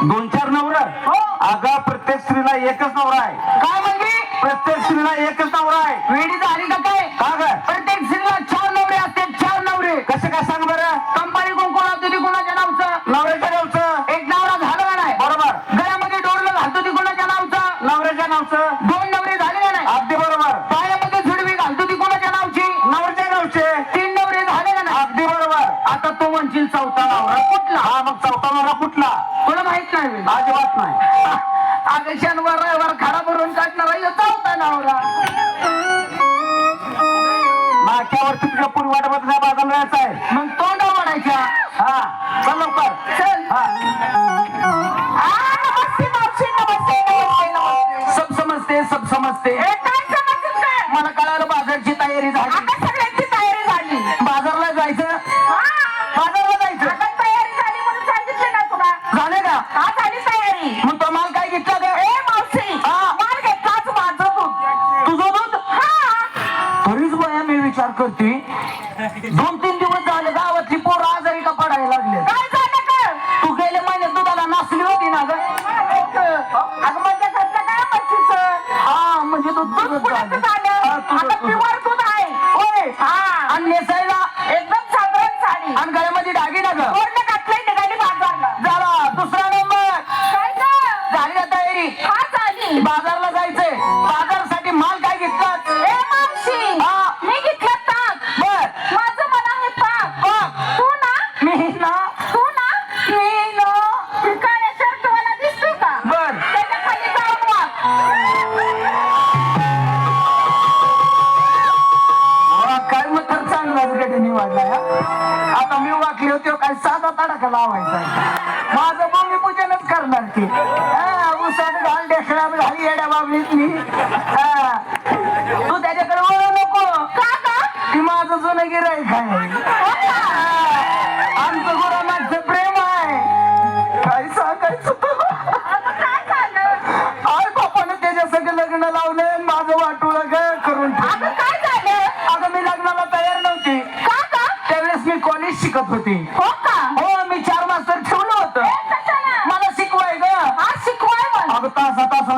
दोन चार नवरा. हो. अगं प्रत्येक स्त्रीला एकच नवरा आहे. काय म्हणजे? प्रत्येक स्त्रीला एकच नवरा आहे. वेडी झाली का काय? का ग? प्रत्येक स्त्रीला चार नवरे असते चार नवरे. कसं काय सांग बरं कंपनी कोण कोण होती ती कोणाच्या नावचं नवऱ्याच्या नावचं एक नवरा झाला का नाही बरोबर गळ्यामध्ये डोरलं घालतो ती कोणाच्या नावचं नवऱ्याच्या नावचं दोन नवरे झाले का नाही अगदी बरोबर पायामध्ये झुडवी घालतो ती कोणाच्या नावची नवऱ्याच्या नावचे तीन नवरे झाले का नाही अगदी बरोबर आता तो म्हणशील चौथा नवरा कुठला हा मग चौथा नवरा कुठला तुला माहीत नाही. अजिबात नाही. अगं शनिवार रविवार खडा भरून काढणारा ह्यो चौथा नवरा. नाक्यावरती तुझ्या पूर्वी वाट बघण्या बाजारला यायचं आहे. मग विचार करते. दोन तीन दिवस झाले गावातली पोरं आजारी का पडायला लागले. काय झालं का तू गेले महिन्यात दुधाला नासली होती ना ग? अगं म्हणजे घरचं काय हा म्हणजे दूध दूध झालं.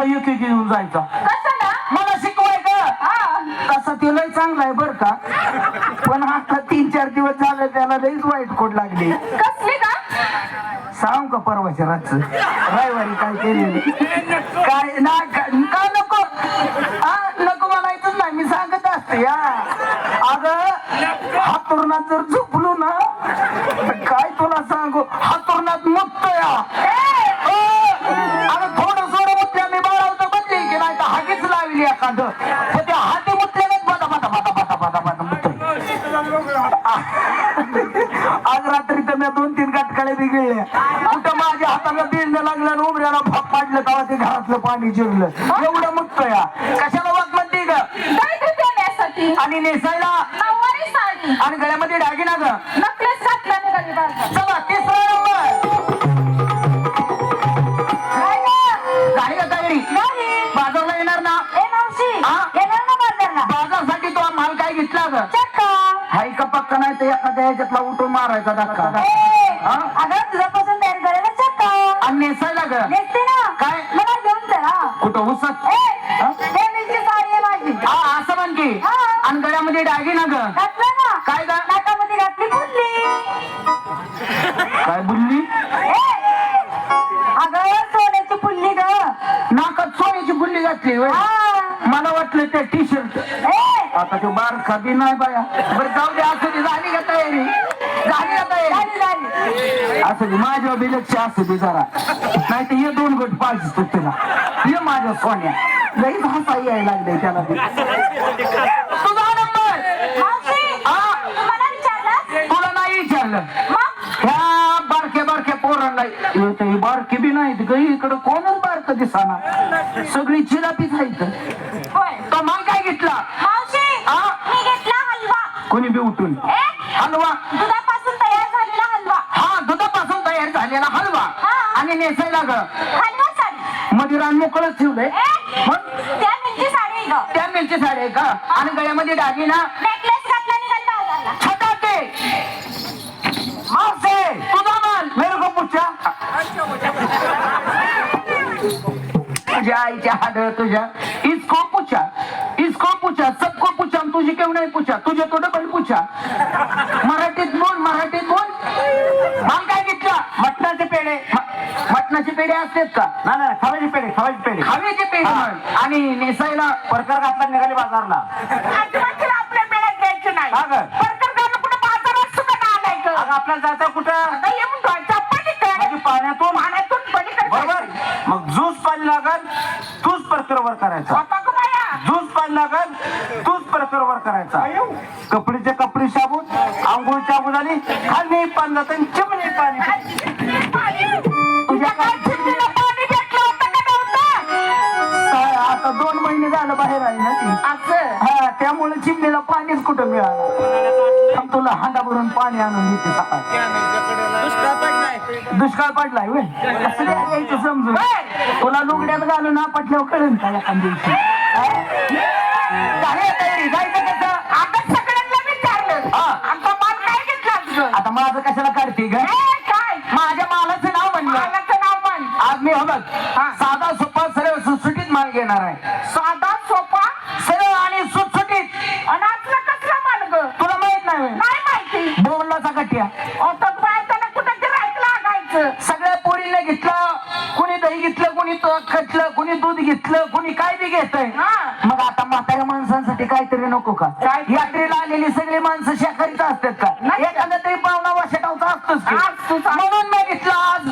एक एक घेऊन जायचा. मला शिकवाय ग हा. तसा ते लय चांगला आहे बर का. पण आता तीन चार दिवस झाले त्याला लईच वाईट खोड लागली. कसली का? सांग का परवाच्या रातचं? रविवारी काय केलेलं काय ना का का नको? हा नको म्हणायचं नाही मी सांगत असते हा अगं हातुरणात जर झोपलो ना तर काय तुला सांगू? हातुरणात कुठं माझ्या हाताला बिंड लागलं उमऱ्याला फाप पाडलं तेव्हा ते घरातलं पाणी जिरलं. एवढं मुक्त या. कशाला वाग म्हणते ग? आणि नेसायला? आणि गळ्यामध्ये डागिना ग? नकलेस घातला निघाली बाजार चला तिसरा ना? ना हाय का पक्का नाही तर एखाद्या ह्याच्यातला उठून मारायचा धक्का? अगं होय. हा. मला वाटलं ते टी शर्ट आता तो बार खाबी नाही बाया. बरं जाऊ दे असं दे झाली का तयारी? झाली का तयारी? झाली झाली. असं दे माझ्या बी लक्ष असू दे जरा. नाही तर हे दोन गट तू तुला. ये माझ्या सोन्या. लईच हसा यायला लागले त्याला. तुझा नंबर. तुला नाही विचारलं? ह्या बारक्या बारक्या पोरांना. ही बारकी बी नाहीत ग इकडं दिसाना सगळी आहेत होय. तो माल काय घेतला? हा? कोणी बी उठून? हलवा? दुधापासून तयार झालेला हलवा. हा दुधापासून आणि नेसायला ग. हलवा साडी. मध्ये रान मोकळच ठेवलंय. त्या मिरची साडी आहे ग. त्या मिरची साडी आहे का? आणि गळ्यामध्ये दागिना नेकलेस घातला निघाल बाजारला छटाके मावसे तुझा माल मेरे को पूछा तुझ्या आईच्या हाड तुझ्या. इसको पूछा. इसको पूछा. सबको पूछा तुझी क्यों नाही पूछा. तुझे तो डबल पूछा. मराठीत बोल मराठीत बोल. माल काय घेतला? मटणाचे पेढे. मटणाचे पेढे असतात का? नाही नाही खावायचे पेढे खावायचे पेढे. हवेचे पेढे. आणि नेसायला? परकर घातला निघाले बाजारला. आपल्या द्यायचं नाही? परकर कुठं बाजारात सुद्धा आपल्याला जायचं कुठं? येऊन म्हणजे पाण्यातून? पाण्यातून बरोबर. मग लागल परकर करायचा. ज्यूस पाणी लागल तूच परकर वर करायचा कपडेचे कपडे साबून आंघोळची आंघोळ झाली खाली पाणी जातं आणि चिमणी पाणी. का आता दोन महिने झालं बाहेर आहे ना ती. असं? हा त्यामुळे चिमणीला पाणीच कुठं मिळालं? तुला हांडा भरून पाणी आणून देते सकाळी. दुष्काळ पडलाय वे समजून. तुला लुगड्यात घालून आपटल्यावर कळेल का एखाद दिवशी? आता तयारी, जायचं कसं? आता सगळ्यांना विचारलं. आता माल काय घेतला आज ग? आता माझं कशाला काढते ग? ए, काय? माझ्या मालाचं नाव म्हणलं. मालाचं नाव म्हण. आज मी हो बघ. साधा सोपा सरळ सुटसुटीत माल घेणार आहे साधा सोपा सरळ आणि सुटसुटीत आणि आपला कसला माल ग तुला माहीत नाही व्हय? नाही माहिती बोललाचा कट्या आता बायताना कुठं गिरायक लागायचं सगळ्या पोरीने घेतलं कोणी दही घेतलं कोणी खातलं कोणी दूध घेतलं कोणी काय बी घेतय हा. मग आता म्हाताऱ्या माणसांसाठी काहीतरी नको का काय? यात्रेला आलेली सगळी माणसं शाकाहारीच असतात का. एखादा तरी पाहुणा वाशेटावचा असतोच. म्हणून मी घेतलं आज